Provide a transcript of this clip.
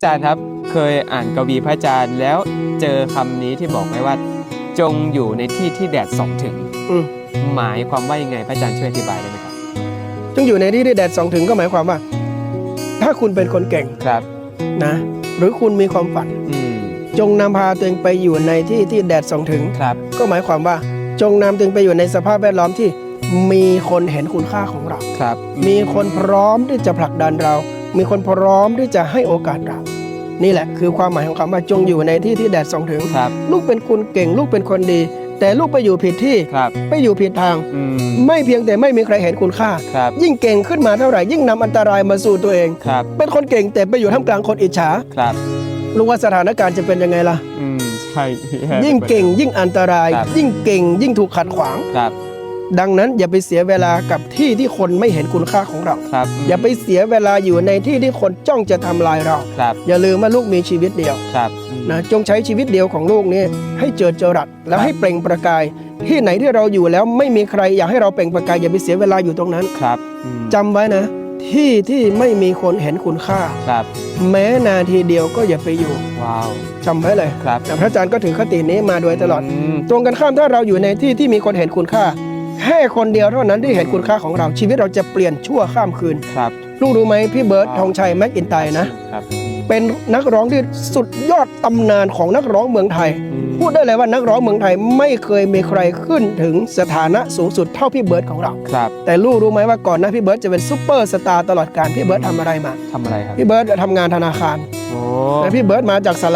อาจารย์ครับเคยอ่านกวีพระอาจารย์แล้วเจอคำนี้ที่บอกไว้ว่า จงอยู่ในที่ที่แดดส่องถึง อืม หมายความว่ายังไงพระอาจารย์ช่วยอธิบายได้ไหมครับจงอยู่ในที่ที่แดดส่องถึงก็หมายความว่า ถ้าคุณเป็นคนเก่งครับ นะ หรือคุณมีความฝัน อืมจงนำพาตัวเองไปอยู่ในที่ที่แดดส่องถึง ครับ ก็หมายความว่า จงนำตัวเองไปอยู่ในสภาพแวดล้อมที่มีคนเห็นคุณค่าของเรา ครับมีคนพร้อมที่จะผลักดันเรา มีคนพร้อมที่จะให้โอกาสเรา นี่แหละคือความหมายของคำว่าจงอยู่ในที่ที่แดดส่องถึง ครับ ลูกเป็นคนเก่งลูกเป็นคนดี แต่ลูกไปอยู่ผิดที่ครับ ไปอยู่ผิดทาง อืม ไม่เพียงแต่ไม่มีใครเห็นคุณค่า ครับ ยิ่งเก่งขึ้นมาเท่าไหร่ ยิ่งนำอันตรายมาสู่ตัวเอง ครับ เป็นคนเก่งแต่ไปอยู่ท่ามกลางคนอิจฉาครับ รู้ว่าสถานการณ์จะเป็นยังไงล่ะ อืม ใช่ ยิ่งเก่งยิ่งอันตราย ครับ ยิ่งเก่งยิ่งถูกขัดขวาง ครับ ดังนั้นอย่าไปเสียเวลากับที่ที่คนไม่เห็นคุณค่าของเรา ครับอย่าไปเสียเวลาอยู่ในที่ที่คนจ้องจะทำลายเรา ครับอย่าลืมว่าลูกมีชีวิตเดียวครับอืมนะจงใช้ชีวิตเดียวของลูกนี้ให้เจิดจรัสและครับให้เปล่งประกาย ที่ไหนที่เราอยู่แล้วไม่มีใครอยากให้เราเปล่งประกายอย่าไปเสียเวลาอยู่ตรงนั้นครับอืมจำไว้นะ ที่ที่ไม่มีคนเห็นคุณค่าครับ แม้นาทีเดียวก็อย่าไปอยู่ว้าวจำไว้เลยครับแต่พระอาจารย์ก็ถือคตินี้มาโดยตลอดมตรงกันข้ามถ้าเราอยู่ในที่ที่มีคนเห็นคุณค่า แค่คนเดียวเท่านั้นที่เห็นคุณค่าของเราชีวิตเราจะเปลี่ยนชั่วข้ามคืนครับลูกรู้ไหมพี่เบิร์ดว้าวธงชัยแม็กอินไตร์นะ ครับ เป็นนักร้องที่สุดยอดตำนานของนักร้องเมืองไทยอืมพูดได้เลยว่านักร้องเมืองไทยไม่เคยมีใครขึ้นถึงสถานะสูงสุดเท่าพี่เบิร์ดของเรา ครับ แต่ลูกรู้ไหมว่าก่อนหนะพี่เบิร์ดจะเป็นซูเปอร์สตาร์ตลอดการพี่เบิร์ดทำอะไรมาทำอะไรครับพี่เบิร์ดทำงานธนาคารโอ้แต่พี่เบิร์ดมาจากสระ